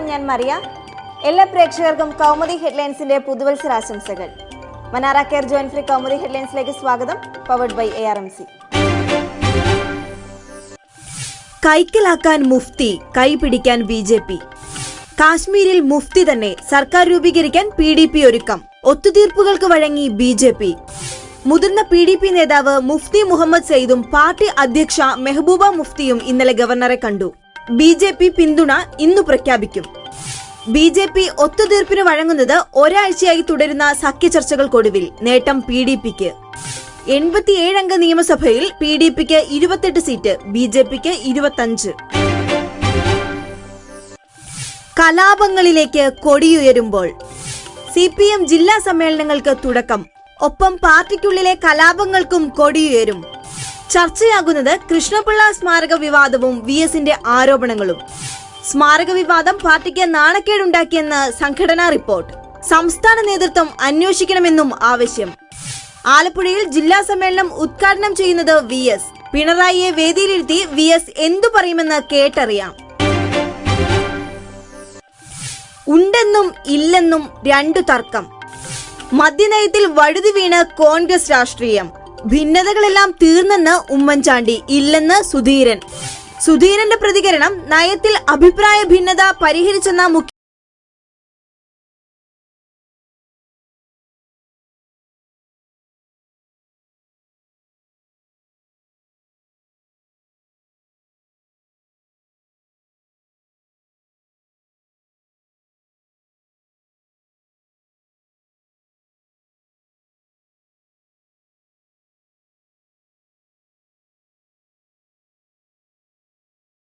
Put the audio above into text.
നമസ്കാരം ഞാൻ മറിയ എല്ലാ പ്രേക്ഷകർക്കും കൗമുദി ഹെഡ്ലൈൻസിന്റെ പുതുവത്സരാശംസകൾ. Manara care join free Kaumudi ഹെഡ്ലൈൻസിലേക്ക് സ്വാഗതം powered by A R M C കൈക്കലാക്കാൻ Mufti കൈപിടിക്കാൻ ബി ജെ പി. കാശ്മീരിൽ മുഫ്തി തന്നെ സർക്കാർ രൂപീകരിക്കാൻ പി ഡി പി ഒരുക്കം. ഒത്തുതീർപ്പുകൾക്ക് വഴങ്ങി ബി ജെ പി. മുതിർന്ന പി ഡി പി നേതാവ് മുഫ്തി മുഹമ്മദ് സയ്യിദും പാർട്ടി അധ്യക്ഷ മെഹബൂബ മുഫ്തിയും ഇന്നലെ ഗവർണറെ കണ്ടു. ബി ജെ പി പിന്തുണ ഇന്നു പ്രഖ്യാപിക്കും. ബി ജെ പി ഒത്തുതീർപ്പിന് വഴങ്ങുന്നത് ഒരാഴ്ചയായി തുടരുന്ന സഖ്യ ചർച്ചകൾക്കൊടുവിൽ നേട്ടം പി ഡി പിക്ക്. എൺപത്തിയേഴ് അംഗ നിയമസഭയിൽ പി ഡി പിക്ക് ഇരുപത്തെട്ട് സീറ്റ് ബി ജെ പിക്ക് ഇരുപത്തഞ്ച്. കലാപങ്ങളിലേക്ക് കൊടിയുയരുമ്പോൾ സി പി എം ജില്ലാ സമ്മേളനങ്ങൾക്ക് തുടക്കം. ഒപ്പം പാർട്ടിക്കുള്ളിലെ കലാപങ്ങൾക്കും കൊടിയുയരും. ചർച്ചയാകുന്നത് കൃഷ്ണപിള്ള സ്മാരക വിവാദവും വി എസിന്റെ ആരോപണങ്ങളും. സ്മാരക വിവാദം പാർട്ടിക്ക് നാണക്കേടുണ്ടാക്കിയെന്ന് സംഘടനാ റിപ്പോർട്ട്. സംസ്ഥാന നേതൃത്വം അന്വേഷിക്കണമെന്നും ആവശ്യം. ആലപ്പുഴയിൽ ജില്ലാ സമ്മേളനം ഉദ്ഘാടനം ചെയ്യുന്നത് വി എസ്. പിണറായിയെ വേദിയിലിരുത്തി വി എസ് എന്തു പറയുമെന്ന് കേട്ടറിയാം. ഉണ്ടെന്നും ഇല്ലെന്നും രണ്ടു തർക്കം. മദ്യനയത്തിൽ വഴുതി വീണ് കോൺഗ്രസ് രാഷ്ട്രീയം. ഭിന്നതകളെല്ലാം തീർന്നെന്ന് ഉമ്മൻചാണ്ടി ഇല്ലെന്ന് സുധീരൻ. സുധീരന്റെ പ്രതികരണം നയത്തിൽ അഭിപ്രായ ഭിന്നത പരിഹരിച്ചെന്ന മുഖ്യ